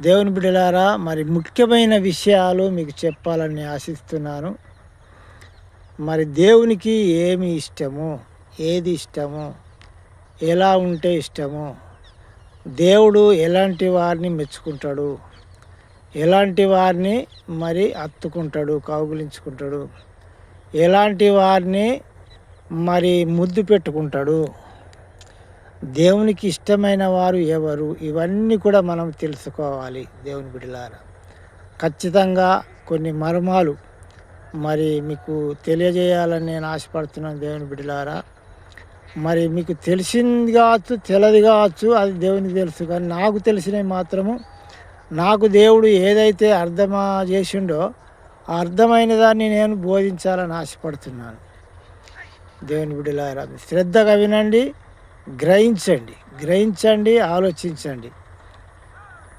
దేవుని బిడ్డలారా మరి ముఖ్యమైన విషయాలు మీకు చెప్పాలని ఆశిస్తున్నాను. మరి దేవునికి ఏమి ఇష్టము? ఏది ఇష్టము? ఎలా ఉంటే ఇష్టము? దేవుడు ఎలాంటి వారిని మెచ్చుకుంటాడు? ఎలాంటి వారిని మరి అత్తుకుంటాడు? కౌగులించుకుంటాడు? ఎలాంటి వారిని మరి ముద్దు పెట్టుకుంటాడు? దేవునికి ఇష్టమైన వారు ఎవరు? ఇవన్నీ కూడా మనం తెలుసుకోవాలి దేవుని బిడ్డలారా. ఖచ్చితంగా కొన్ని మర్మాలు మరి మీకు తెలియజేయాలని నేను ఆశపడుతున్నాను దేవుని బిడ్డలారా. మరి మీకు తెలిసింది కావచ్చు తెలది కావచ్చు అది దేవునికి తెలుసు. కానీ నాకు తెలిసినవి మాత్రము నాకు దేవుడు ఏదైతే అర్థమా చేసిండో ఆ అర్థమైన దాన్ని నేను బోధించాలని ఆశపడుతున్నాను. దేవుని బిడ్డలారా శ్రద్ధగా వినండి. గ్రహించండి గ్రహించండి ఆలోచించండి.